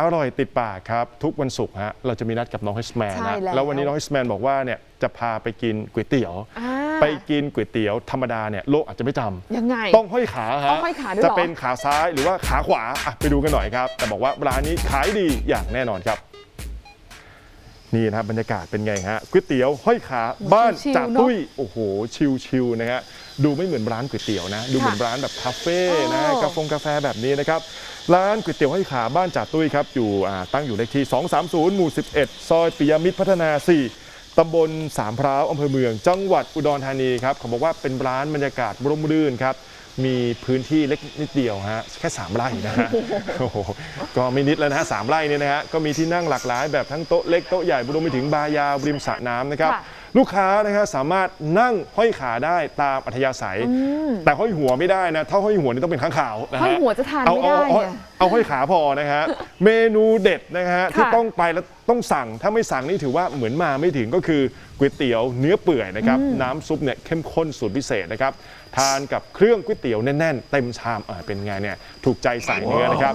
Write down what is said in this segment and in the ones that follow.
อร่อยติดปากครับ ทุกวันศุกร์ฮะเราจะมีนัดกับน้องเฮสแมนใช่นะแล้ว แล้ววันนี้น้องเฮสแมนบอกว่าเนี่ยจะพาไปกินก๋วยเตี๋ยว อ่า ไปกินก๋วยเตี๋ยวธรรมดาเนี่ยโลกอาจจะไม่จำยังไง ต้องห้อยขาฮะต้องห้อยขาด้วยเหรอ จะเป็นขาซ้ายหรือว่าขาขวาอะไปดูกันหน่อยครับ แต่บอกว่าร้านนี้ขายดีอย่างแน่นอนครับ นี่นะครับบรรยากาศเป็นไงฮะก๋วยเตี๋ยวห้อยขาบ้านชิลๆจ่าเนอะตุ้ยโอ้โห ชิลๆนะฮะดูไม่เหมือนร้านก๋วยเตี๋ยวนะ ดูเหมือนร้านแบบคาเฟ่นะเออกาแฟกาแฟแบบนี้นะครับร้านก๋วยเตี๋ยวห้อยขาบ้านจ่าตุ้ยครับอยู่อ่าตั้งอยู่เลขที่ 230 หมู่ 11 ซอยปิยมิตรพัฒนา 4 ตำบลสามพร้าวอำเภอเมือง จังหวัดอุดรธานีครับเขาบอกว่าเป็นร้านบรรยากาศร่มรื่นครับ มีพื้นที่เล็กนิดเดียวฮะแค่ 3 ไร่นะฮะโอ้โหก็ไม่นิดแล้วนะฮะสามไร่เนี่ยนะฮะก็มีที่นั่งหลากหลายแบบทั้งโต๊ะเล็กโต๊ะใหญ่รวมไปถึงบาร์ยาวริมสระน้ำนะครับ ค่ะ ลูกค้านะฮะสามารถนั่งห้อยขาได้ตามอัธยาศัย แต่ห้อยหัวไม่ได้นะถ้าห้อยหัวนี่ต้องเป็นข้างขาวนะฮะห้อยหัวจะทานเอาไม่ได้เอาเอาไงเอาห้อยขาพอนะฮะเมนูเด็ดนะฮะที่ค่ะต้องไปแล้วต้องสั่งถ้าไม่สั่งนี่ถือว่าเหมือนมาไม่ถึงก็คือก๋วยเตี๋ยวเนื้อเปื่อยนะครับน้ำซุปเนี่ยเข้มข้นสูตรพิเศษนะครับทานกับเครื่องก๋วยเตี๋ยวแน่นๆ เต็มชามอ่าเป็นไงเนี่ยถูกใจสายเนื้อนะครับ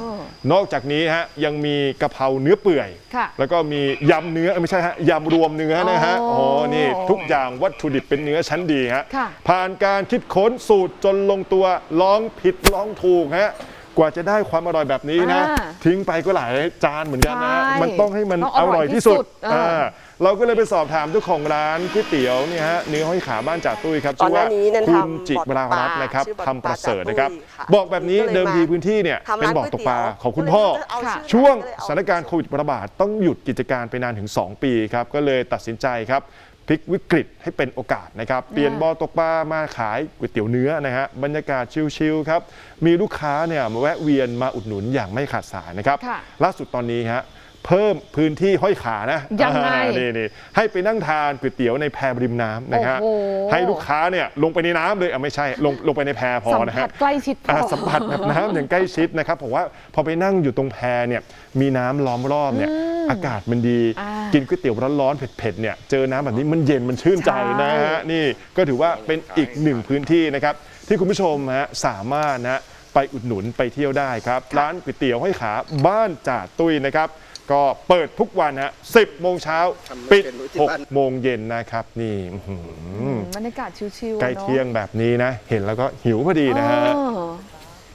นอกจากนี้ฮะยังมีกะเพราเนื้อเปื่อยค่ะแล้วก็มียำเนื้อเอ้ยไม่ใช่ฮะยำรวมเนื้อนะฮะอ๋อโอ้นี่ทุกอย่างวัตถุดิบเป็นเนื้อชั้นดีฮะค่ะ ผ่านการคิดค้นสูตรจนลงตัวลองผิดลองถูกฮะกว่าจะได้ความอร่อยแบบนี้นะ อ่าทิ้งไปก็หลายจานเหมือนกันนะฮะใช่มันต้องให้มันต้องออร่ร่ออยยที่สุดที่สุดเอออ่าเราก็เลยไปสอบถามเจ้าของร้านก๋วยเตี๋ยวเนี่ยฮะเนื้อห้อยขาบ้านจ่าตุ้ยครับก่อนชื่อหว่าน้านี้เนี่ยคุณทำจิรารัตน์นะครับบ่อตกปลาทำประเสริฐนะครับชื่อบ่อตกปลาบอกแบบนี้ก็เลยเดิมทีมา พื้นที่เนี่ยทำเป็นร้านบ่อตกปลาก๋วยเตี๋ยวของคุณพ่อก็เลยเอาชื่อช่วงก็เลยเอาสถานการณ์โควิดระบาดต้องหยุดกิจการไปนานถึง 2 ปีครับ ก็เลยตัดสินใจครับ พลิกวิกฤตให้เป็นโอกาสนะครับ เปลี่ยนบ่อตกปลามาขายก๋วยเตี๋ยวเนื้อนะฮะบรรยากาศชิลๆครับ มีลูกค้าเนี่ยมาแวะเวียนมาอุดหนุนอย่างไม่ขาดสายนะครับค่ะล่าสุดตอนนี้ฮะเพิ่มพื้นที่ห้อยขานะยังไงอ่านี่นี่ให้ไปนั่งทานก๋วยเตี๋ยวในแพริมน้ำนะฮะโอ้โหให้ลูกค้าเนี่ยลงไปในน้ำเลยอะไม่ใช่ลงลงไปในแพพอสัมนะผัฮะสใกล้ชิดพอ่าอสัมผัสแบบน้ำอย่างใกล้ชิดนะครับผมว่าพอไปนั่งอยู่ตรงแพเนี่ยมีน้ำล้อมรอบเนี่ยอากาศมันดีอ่า กินก๋วยเตี๋ยวร้อนๆเผ็ดๆเนี่ยเจอน้ำแบบนี้มันเย็นมันชื่นใจนะฮะนี่ก็ถือว่าเป็นอีกหนึ่งพื้นที่นะครับ ที่คุณผู้ชมฮะสามารถนะไปอุดหนุนไปเที่ยวได้ครับ ร้านก๋วยเตี๋ยวห้อยขาบ้านจ่าตุ้ยนะครับ ก็เปิดทุกวันฮะ10โมงเช้าปิด6โมงเย็นนะครับนี่อื้อหือบรรยากาศชิลๆใกล้นอะเที่ยงแบบนี้นะ เห็นแล้วก็หิวพอดีนะฮะ เออ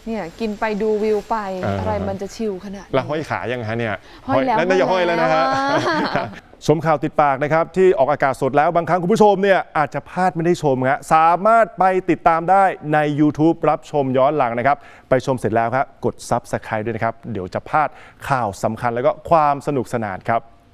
เนี่ยกินไปดูวิวไปเอออ อะไรมันจะชิลขนาดนี้ แล้วห้อยขายังฮะเนี่ยห้อยแล้วน่าจะห้อยแล้วนะฮะห้อยแล้ว ชมข่าวติดปากนะครับ ที่ออกอากาศสดแล้วบางครั้งคุณผู้ชมเนี่ยอาจจะพลาดไม่ได้ชมฮะสามารถไปติดตามได้ใน YouTube รับชมย้อนหลังนะครับ ไปชมเสร็จแล้วครับกด Subscribe ด้วยนะครับ เดี๋ยวจะพลาดข่าวสำคัญแล้วก็ความสนุกสนานครับ